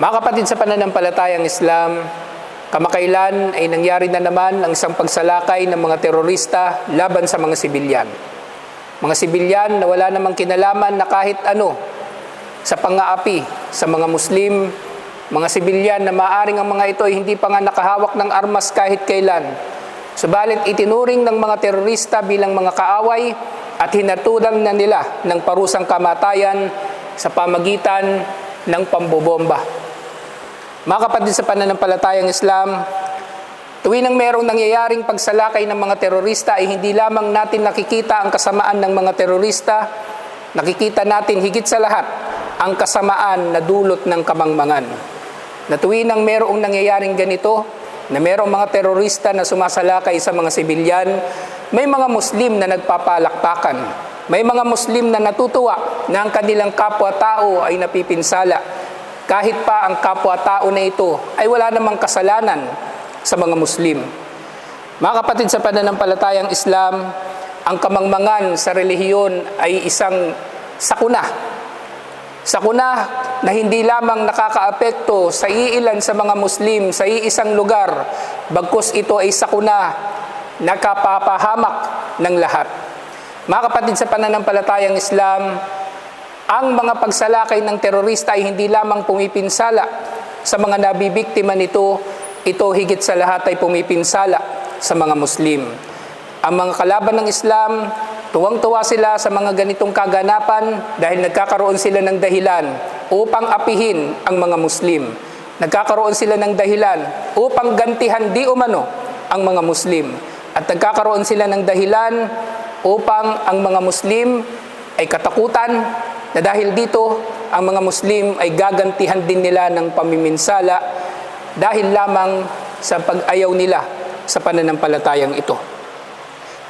Mga kapatid sa pananampalatayang Islam, kamakailan ay nangyari na naman ang isang pagsalakay ng mga terorista laban sa mga sibilyan. Mga sibilyan na wala namang kinalaman na kahit ano sa pangaapi sa mga Muslim, mga sibilyan na maaring ang mga ito ay hindi pa nga nakahawak ng armas kahit kailan. Subalit itinuring ng mga terorista bilang mga kaaway at hinatudan na nila ng parusang kamatayan sa pamagitan ng pambobomba. Mga kapatid sa pananampalatayang Islam, tuwing nang merong nangyayaring pagsalakay ng mga terorista ay hindi lamang natin nakikita ang kasamaan ng mga terorista, nakikita natin higit sa lahat ang kasamaan na dulot ng kamangmangan. Na tuwing nang merong nangyayaring ganito, na merong mga terorista na sumasalakay sa mga sibilyan, may mga Muslim na nagpapalakpakan. May mga Muslim na natutuwa na ang kanilang kapwa-tao ay napipinsala. Kahit pa ang kapwa-tao na ito ay wala namang kasalanan sa mga Muslim. Mga kapatid sa pananampalatayang Islam, ang kamangmangan sa relihiyon ay isang sakuna Sakuna na hindi lamang nakakaapekto sa iilan sa mga Muslim sa iisang lugar, bagkus ito ay sakuna na kapapahamak ng lahat. Mga kapatid sa pananampalatayang Islam, ang mga pagsalakay ng terorista ay hindi lamang pumipinsala sa mga nabibiktima nito, ito higit sa lahat ay pumipinsala sa mga Muslim. Ang mga kalaban ng Islam Tuwang-tuwa sila sa mga ganitong kaganapan dahil nagkakaroon sila ng dahilan upang apihin ang mga Muslim. Nagkakaroon sila ng dahilan upang gantihan di umano ang mga Muslim. At nagkakaroon sila ng dahilan upang ang mga Muslim ay katakutan na dahil dito ang mga Muslim ay gagantihan din nila ng pamiminsala dahil lamang sa pag-ayaw nila sa pananampalatayang ito.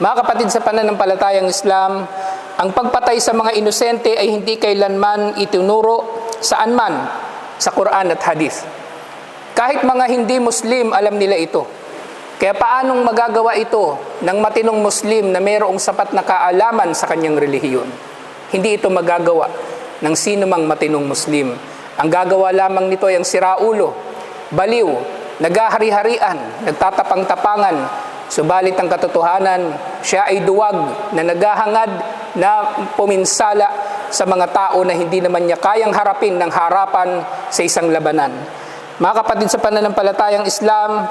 Mga kapatid sa pananampalatayang Islam, ang pagpatay sa mga inosente ay hindi kailanman itinuro saan man sa Quran at Hadith. Kahit mga hindi Muslim, alam nila ito. Kaya paanong magagawa ito ng matinong Muslim na mayroong sapat na kaalaman sa kanyang relihiyon? Hindi ito magagawa ng sino mang matinong Muslim. Ang gagawa lamang nito ay ang siraulo, baliw, nagahari-harian, nagtatapang-tapangan, Subalit ang katotohanan, siya ay duwag na naghahangad na puminsala sa mga tao na hindi naman niya kayang harapin ng harapan sa isang labanan. Mga kapatid sa pananampalatayang Islam,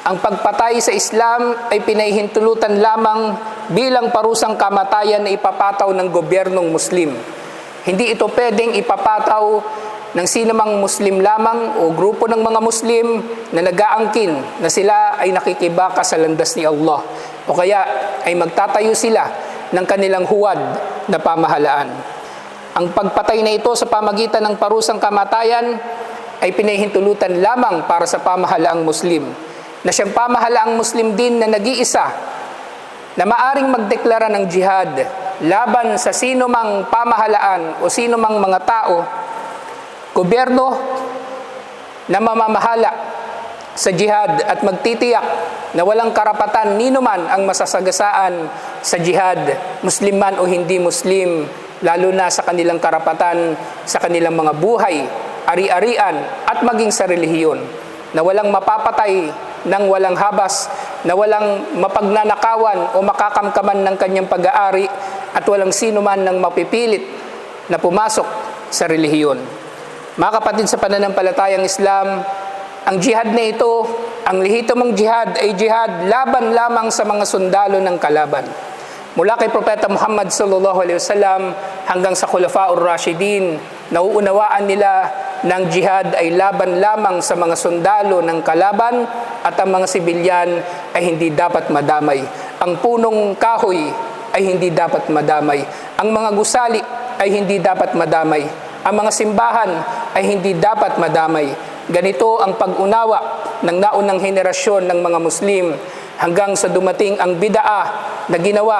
ang pagpatay sa Islam ay pinahihintulutan lamang bilang parusang kamatayan na ipapataw ng gobyernong Muslim. Hindi ito pwedeng ipapataw ng sinamang Muslim lamang o grupo ng mga Muslim na nag-aangkin na sila ay nakikibaka sa landas ni Allah o kaya ay magtatayo sila ng kanilang huwad na pamahalaan. Ang pagpatay na ito sa pamagitan ng parusang kamatayan ay pinahintulutan lamang para sa pamahalaang Muslim na siyang pamahalaang Muslim din na nag-iisa na maaring magdeklara ng jihad laban sa sino mang pamahalaan o sino mang mga tao gobyerno na mamamahala sa jihad at magtitiyak na walang karapatan nino man ang masasagasaan sa jihad, Muslim man o hindi Muslim, lalo na sa kanilang karapatan, sa kanilang mga buhay, ari-arian at maging sa relihiyon, na walang mapapatay ng walang habas, na walang mapagnanakawan o makakamkaman ng kanyang pag-aari at walang sino man ng mapipilit na pumasok sa relihiyon. Mga kapatid sa pananampalatayang Islam, ang jihad na ito, ang lihito mong jihad ay jihad laban lamang sa mga sundalo ng kalaban. Mula kay Propeta Muhammad sallallahu alaihi wasallam hanggang sa Khulafaur Rashidin, nauunawaan nila ng jihad ay laban lamang sa mga sundalo ng kalaban at ang mga sibilyan ay hindi dapat madamay. Ang punong kahoy ay hindi dapat madamay. Ang mga gusali ay hindi dapat madamay ang mga simbahan ay hindi dapat madamay. Ganito ang pag-unawa ng naunang henerasyon ng mga Muslim hanggang sa dumating ang bidaa na ginawa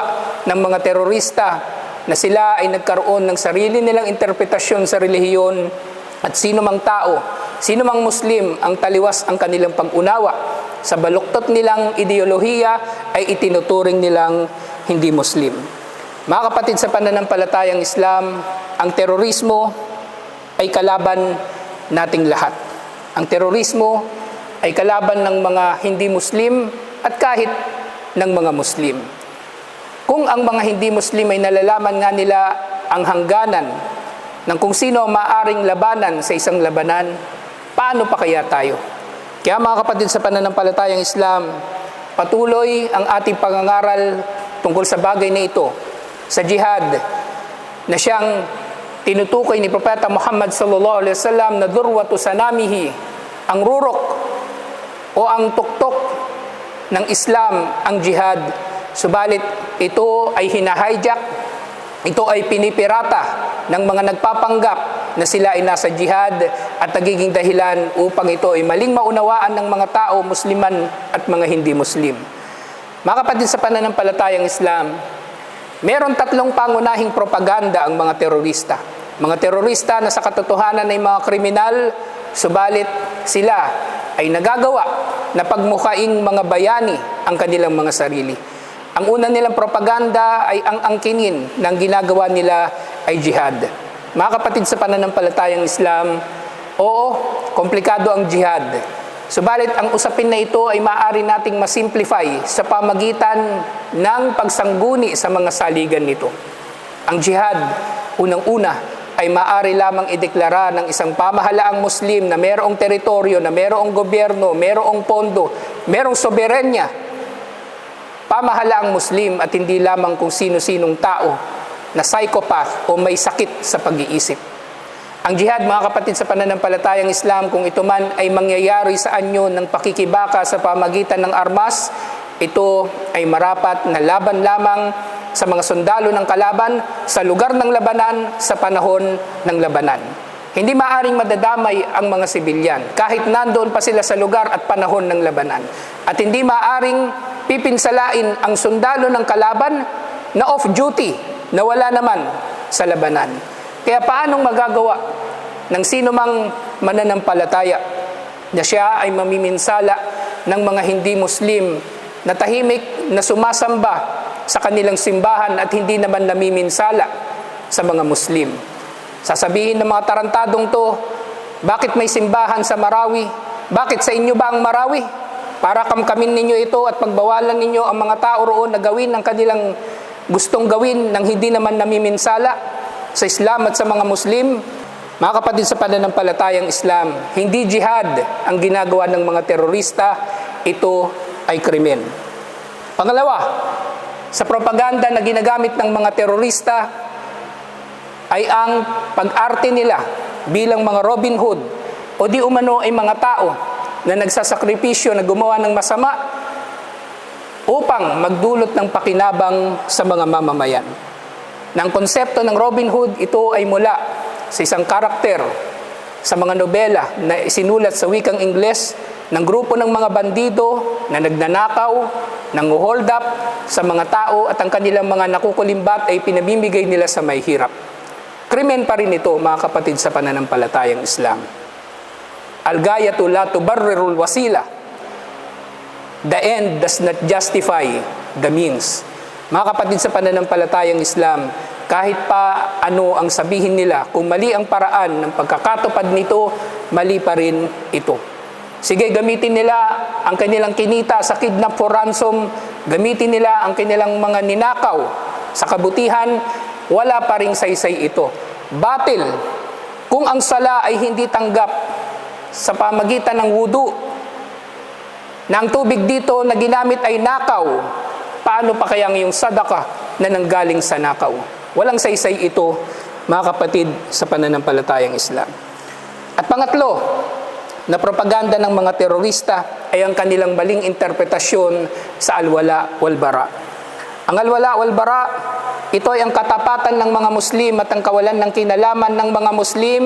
ng mga terorista na sila ay nagkaroon ng sarili nilang interpretasyon sa relihiyon at sino mang tao, sino mang Muslim ang taliwas ang kanilang pag-unawa sa baluktot nilang ideolohiya ay itinuturing nilang hindi Muslim. Mga kapatid sa pananampalatayang Islam, ang terorismo ay kalaban nating lahat. Ang terorismo ay kalaban ng mga hindi Muslim at kahit ng mga Muslim. Kung ang mga hindi Muslim ay nalalaman nga nila ang hangganan ng kung sino maaring labanan sa isang labanan, paano pa kaya tayo? Kaya mga kapatid sa pananampalatayang Islam, patuloy ang ating pangangaral tungkol sa bagay na ito, sa jihad, na siyang tinutukoy ni Propeta Muhammad sallallahu alaihi wasallam na durwatu sanamihi, ang rurok o ang tuktok ng Islam ang jihad. Subalit ito ay hinahijack, ito ay pinipirata ng mga nagpapanggap na sila ay nasa jihad at nagiging dahilan upang ito ay maling maunawaan ng mga tao, musliman at mga hindi muslim. Mga kapatid sa pananampalatayang Islam, meron tatlong pangunahing propaganda ang mga terorista. Mga terorista na sa katotohanan ay mga kriminal, subalit sila ay nagagawa na pagmukaing mga bayani ang kanilang mga sarili. Ang una nilang propaganda ay ang angkinin ng ginagawa nila ay jihad. Mga kapatid sa pananampalatayang Islam, oo, komplikado ang jihad. Subalit ang usapin na ito ay maaari nating masimplify sa pamagitan ng pagsangguni sa mga saligan nito. Ang jihad, unang-una, ay maaari lamang ideklara ng isang pamahalaang Muslim na mayroong teritoryo, na mayroong gobyerno, mayroong pondo, mayroong soberenya. Pamahalaang Muslim at hindi lamang kung sino-sinong tao na psychopath o may sakit sa pag-iisip. Ang jihad, mga kapatid sa pananampalatayang Islam, kung ito man ay mangyayari sa anyo ng pakikibaka sa pamagitan ng armas, ito ay marapat na laban lamang sa mga sundalo ng kalaban sa lugar ng labanan sa panahon ng labanan. Hindi maaring madadamay ang mga sibilyan kahit nandoon pa sila sa lugar at panahon ng labanan. At hindi maaring pipinsalain ang sundalo ng kalaban na off-duty, na wala naman sa labanan. Kaya paanong magagawa ng sino mang mananampalataya na siya ay mamiminsala ng mga hindi Muslim na tahimik na sumasamba sa kanilang simbahan at hindi naman namiminsala sa mga Muslim. Sasabihin ng mga tarantadong to, bakit may simbahan sa Marawi? Bakit sa inyo ba ang Marawi? Para kamkamin ninyo ito at pagbawalan ninyo ang mga tao roon na gawin ang kanilang gustong gawin ng hindi naman namiminsala sa Islam at sa mga Muslim. Mga kapatid sa pananampalatayang Islam, hindi jihad ang ginagawa ng mga terorista, ito ay krimen. Pangalawa, sa propaganda na ginagamit ng mga terorista ay ang pag-arte nila bilang mga Robin Hood o di umano ay mga tao na nagsasakripisyo na gumawa ng masama upang magdulot ng pakinabang sa mga mamamayan. Nang konsepto ng Robin Hood, ito ay mula sa isang karakter sa mga nobela na isinulat sa wikang Ingles ng grupo ng mga bandido na nagnanakaw, nang-hold up sa mga tao at ang kanilang mga nakukulimbat ay pinamimigay nila sa may hirap. Krimen pa rin ito, mga kapatid sa pananampalatayang Islam. Al-gayatu la tubarrirul wasila. The end does not justify the means. Mga kapatid sa pananampalatayang Islam, kahit pa ano ang sabihin nila, kung mali ang paraan ng pagkakatupad nito, mali pa rin ito. Sige, gamitin nila ang kanilang kinita sa kidnap for ransom, gamitin nila ang kanilang mga ninakaw sa kabutihan, wala pa ring saysay ito. Batil, kung ang sala ay hindi tanggap sa pamagitan ng wudu, na ang tubig dito na ginamit ay nakaw, paano pa kayang yung sadaka na nanggaling sa nakaw? Walang saysay ito, mga kapatid, sa pananampalatayang Islam. At pangatlo, na propaganda ng mga terorista ay ang kanilang maling interpretasyon sa alwala wal bara. Ang alwala wal bara, ito ay ang katapatan ng mga Muslim at ang kawalan ng kinalaman ng mga Muslim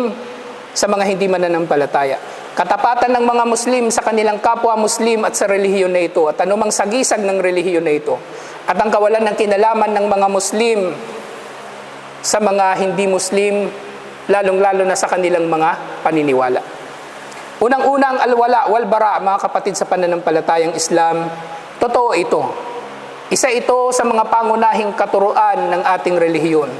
sa mga hindi mananampalataya. Katapatan ng mga Muslim sa kanilang kapwa Muslim at sa relihiyon na ito at anumang sagisag ng relihiyon na ito. At ang kawalan ng kinalaman ng mga Muslim sa mga hindi Muslim, lalong-lalo na sa kanilang mga paniniwala. Unang-unang alwala, walbara, mga kapatid sa pananampalatayang Islam, totoo ito. Isa ito sa mga pangunahing katuruan ng ating relihiyon.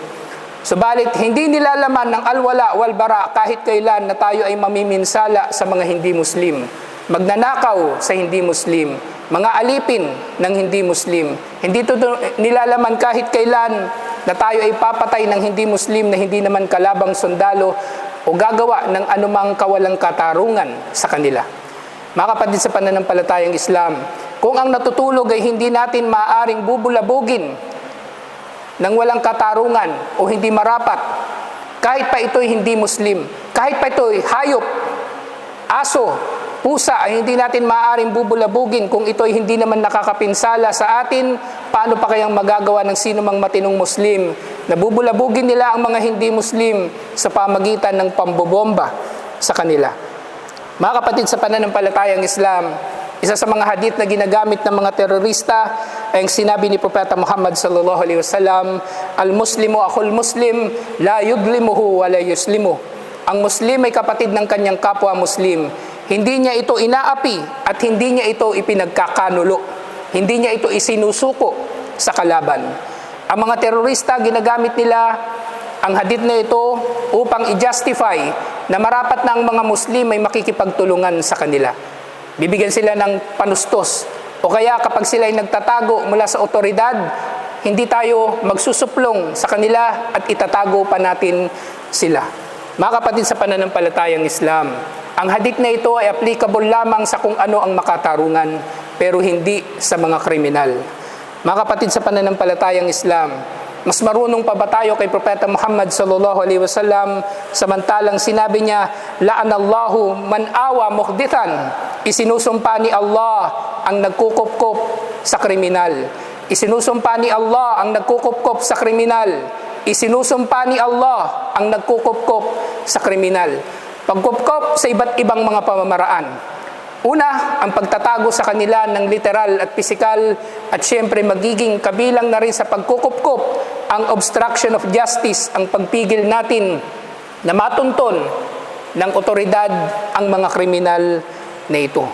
Subalit, hindi nilalaman ng alwala wal bara kahit kailan na tayo ay mamiminsala sa mga hindi Muslim. Magnanakaw sa hindi Muslim. Mga alipin ng hindi Muslim. Hindi ito nilalaman kahit kailan na tayo ay papatay ng hindi Muslim na hindi naman kalabang sundalo o gagawa ng anumang kawalang katarungan sa kanila. Mga kapatid sa pananampalatayang Islam, kung ang natutulog ay hindi natin maaaring bubulabugin ng walang katarungan o hindi marapat, kahit pa ito'y hindi Muslim, kahit pa ito'y hayop, aso, pusa ay hindi natin maaaring bubulabugin kung ito'y hindi naman nakakapinsala sa atin, paano pa kayang magagawa ng sino mang matinong Muslim? Na bubulabugin nila ang mga hindi Muslim sa pamagitan ng pambobomba sa kanila. Mga kapatid sa pananampalatayang Islam, isa sa mga hadith na ginagamit ng mga terorista ay ang sinabi ni Propeta Muhammad sallallahu alaihi wasallam, "Al-Muslimu akhul Muslim, la yudlimuhu wa la yuslimu." Ang Muslim ay kapatid ng kanyang kapwa Muslim. Hindi niya ito inaapi at hindi niya ito ipinagkakanulo. Hindi niya ito isinusuko sa kalaban. Ang mga terorista ginagamit nila ang hadith na ito upang i-justify na marapat na ang mga Muslim ay makikipagtulungan sa kanila. Bibigyan sila ng panustos. O kaya kapag sila ay nagtatago mula sa otoridad, hindi tayo magsusuplong sa kanila at itatago pa natin sila. Mga kapatid sa pananampalatayang Islam, ang hadith na ito ay applicable lamang sa kung ano ang makatarungan, pero hindi sa mga kriminal. Mga kapatid sa pananampalatayang Islam, mas marunong pa ba tayo kay Propeta Muhammad sallallahu alaihi wasallam? Samantalang sinabi niya la'anallahu man awa muhdithan. Isinusumpa ni Allah ang nagkukupkop sa kriminal. Isinusumpa ni Allah ang nagkukupkop sa kriminal. Isinusumpa ni Allah ang nagkukupkop sa kriminal. Pagkupkop sa iba't ibang mga pamamaraan Una, ang pagtatago sa kanila ng literal at pisikal at siyempre magiging kabilang na rin sa pagkukupkop ang obstruction of justice, ang pagpigil natin na matunton ng otoridad ang mga kriminal na ito.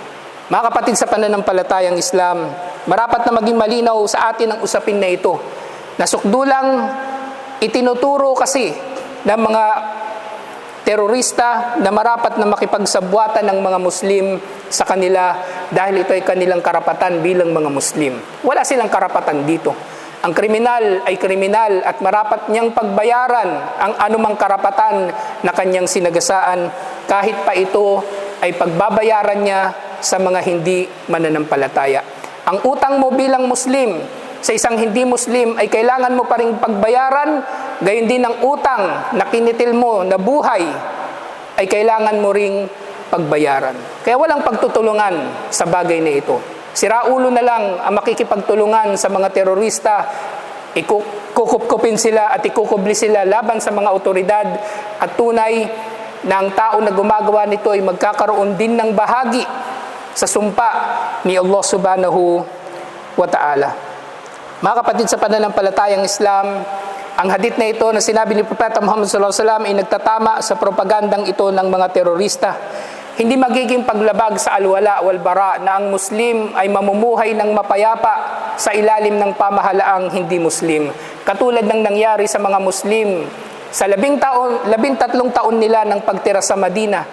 Mga kapatid sa pananampalatayang Islam, marapat na maging malinaw sa atin ang usapin na ito. Nasukdulang itinuturo kasi ng mga terorista na marapat na makipagsabwatan ng mga Muslim sa kanila dahil ito ay kanilang karapatan bilang mga Muslim. Wala silang karapatan dito. Ang kriminal ay kriminal at marapat niyang pagbayaran ang anumang karapatan na kanyang sinagasaan kahit pa ito ay pagbabayaran niya sa mga hindi mananampalataya. Ang utang mo bilang Muslim sa isang hindi Muslim ay kailangan mo pa rin pagbayaran, gayon din ang utang na kinitil mo na buhay ay kailangan mo ring pagbayaran. Kaya walang pagtutulungan sa bagay na ito. Siraulo na lang ang makikipagtulungan sa mga terorista, ikukupkupin sila at ikukubli sila laban sa mga otoridad at tunay na ang tao na gumagawa nito ay magkakaroon din ng bahagi sa sumpa ni Allah subhanahu wa ta'ala. Mga kapatid sa pananampalatayang Islam, ang hadith na ito na sinabi ni Propeta Muhammad sallallahu alaihi wasallam ay nagtatama sa propagandang ito ng mga terorista. Hindi magiging paglabag sa alwala wal bara na ang Muslim ay mamumuhay ng mapayapa sa ilalim ng pamahalaang hindi Muslim. Katulad ng nangyari sa mga Muslim sa labing, taon, labing tatlong taon nila ng pagtira sa Madina.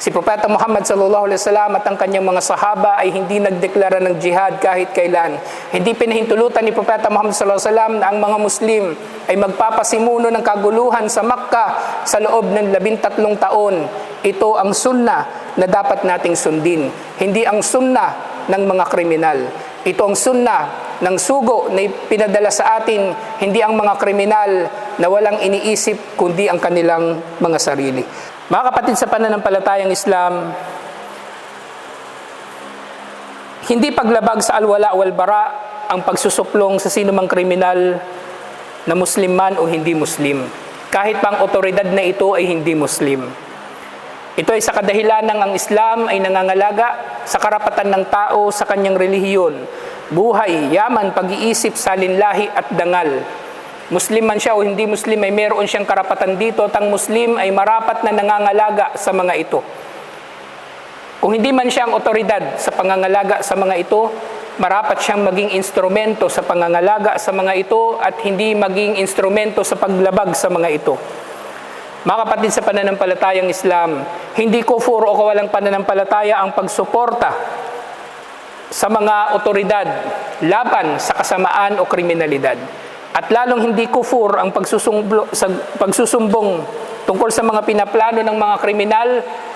Si Propeta Muhammad sallallahu alaihi wasallam at ang kanyang mga sahaba ay hindi nagdeklara ng jihad kahit kailan. Hindi pinahintulutan ni Propeta Muhammad sallallahu alaihi wasallam na ang mga Muslim ay magpapasimuno ng kaguluhan sa Makkah sa loob ng labintatlong taon. Ito ang sunnah na dapat nating sundin. Hindi ang sunnah ng mga kriminal. Ito ang sunnah ng sugo na pinadala sa atin, hindi ang mga kriminal na walang iniisip kundi ang kanilang mga sarili. Mga kapatid sa pananampalatayang Islam, hindi paglabag sa alwala wal bara ang pagsusuplong sa sino mang kriminal na Muslim man o hindi Muslim. Kahit pang otoridad na ito ay hindi Muslim. Ito ay sa kadahilan ng ang Islam ay nangangalaga sa karapatan ng tao sa kanyang relihiyon, buhay, yaman, pag-iisip, salinlahi at dangal. Muslim man siya o hindi Muslim ay meron siyang karapatan dito at ang Muslim ay marapat na nangangalaga sa mga ito. Kung hindi man siya ang otoridad sa pangangalaga sa mga ito, marapat siyang maging instrumento sa pangangalaga sa mga ito at hindi maging instrumento sa paglabag sa mga ito. Mga kapatid sa pananampalatayang Islam, hindi kufur o kawalang pananampalataya ang pagsuporta sa mga otoridad laban sa kasamaan o kriminalidad. At lalong hindi kufur ang pagsusumblo, sa, pagsusumbong tungkol sa mga pinaplano ng mga kriminal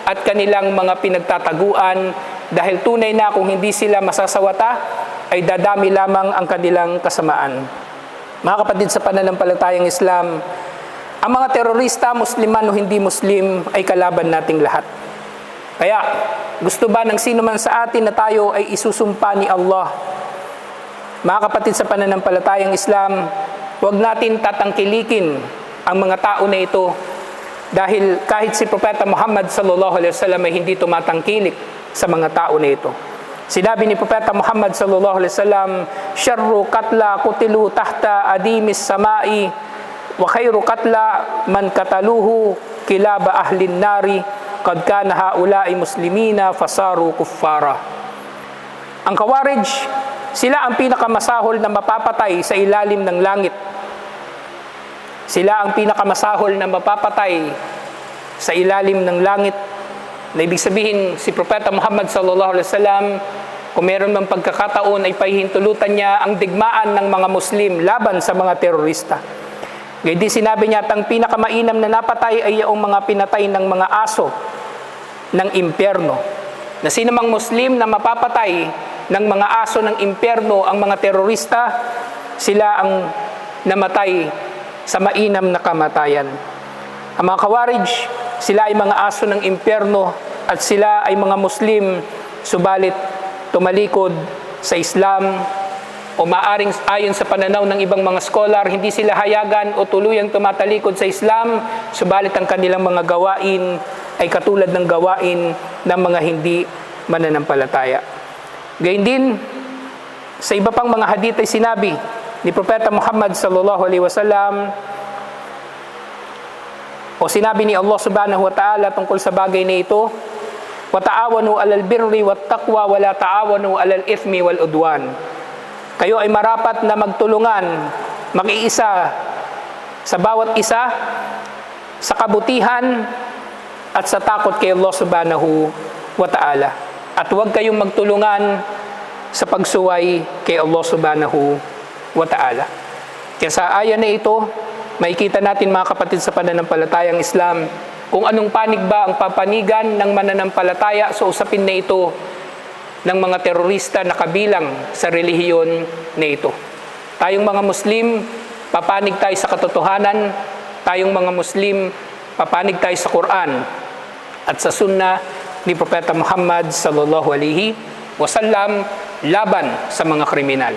at kanilang mga pinagtataguan dahil tunay na kung hindi sila masasawata ay dadami lamang ang kanilang kasamaan. Mga kapatid sa pananampalatayang Islam, ang mga terorista, musliman o hindi muslim ay kalaban nating lahat. Kaya, gusto ba ng sino man sa atin na tayo ay isusumpa ni Allah? Mga kapatid sa pananampalatayang Islam, huwag natin tatangkilikin ang mga tao na ito dahil kahit si Propeta Muhammad sallallahu alaihi wasallam ay hindi tumatangkilik sa mga tao na ito. Sinabi ni Propeta Muhammad sallallahu alaihi wasallam, "Syarru katla kutilu tahta adimis samai wa khairu katla man kataluhu kilaba ahlin nari kad kana haula'i muslimina fasaru kuffara." Ang Kawarij, sila ang pinakamasahol na mapapatay sa ilalim ng langit. Sila ang pinakamasahol na mapapatay sa ilalim ng langit. Na ibig sabihin, si Propeta Muhammad sallallahu alaihi wasallam, kung meron mang pagkakataon ay pahihintulutan niya ang digmaan ng mga Muslim laban sa mga terorista. Gayun din sinabi niya at ang pinakamainam na napatay ay yung mga pinatay ng mga aso ng impyerno. Na sinamang Muslim na mapapatay ng mga aso ng impyerno ang mga terorista, sila ang namatay sa mainam na kamatayan. Ang mga kawarij, sila ay mga aso ng impyerno at sila ay mga Muslim, subalit tumalikod sa Islam o maaring ayon sa pananaw ng ibang mga scholar, hindi sila hayagan o tuluyang tumatalikod sa Islam, subalit ang kanilang mga gawain ay katulad ng gawain ng mga hindi mananampalataya. Gayun din, sa iba pang mga hadith ay sinabi ni Propeta Muhammad sallallahu alaihi wasallam o sinabi ni Allah subhanahu wa ta'ala tungkol sa bagay na ito, wat taqwa wa la ta'awanu alal ithmi wal udwan. Kayo ay marapat na magtulungan, makiisa sa bawat isa sa kabutihan at sa takot kay Allah subhanahu wa ta'ala. At huwag kayong magtulungan sa pagsuway kay Allah subhanahu wa ta'ala. Kaya sa aya na ito, makikita natin mga kapatid sa pananampalatayang Islam kung anong panig ba ang papanigan ng mananampalataya sa usapin na ito ng mga terorista na kabilang sa relihiyon na ito. Tayong mga Muslim, papanig tayo sa katotohanan. Tayong mga Muslim, papanig tayo sa Quran at sa Sunnah ni Propeta Muhammad sallallahu alaihi wasallam laban sa mga kriminal.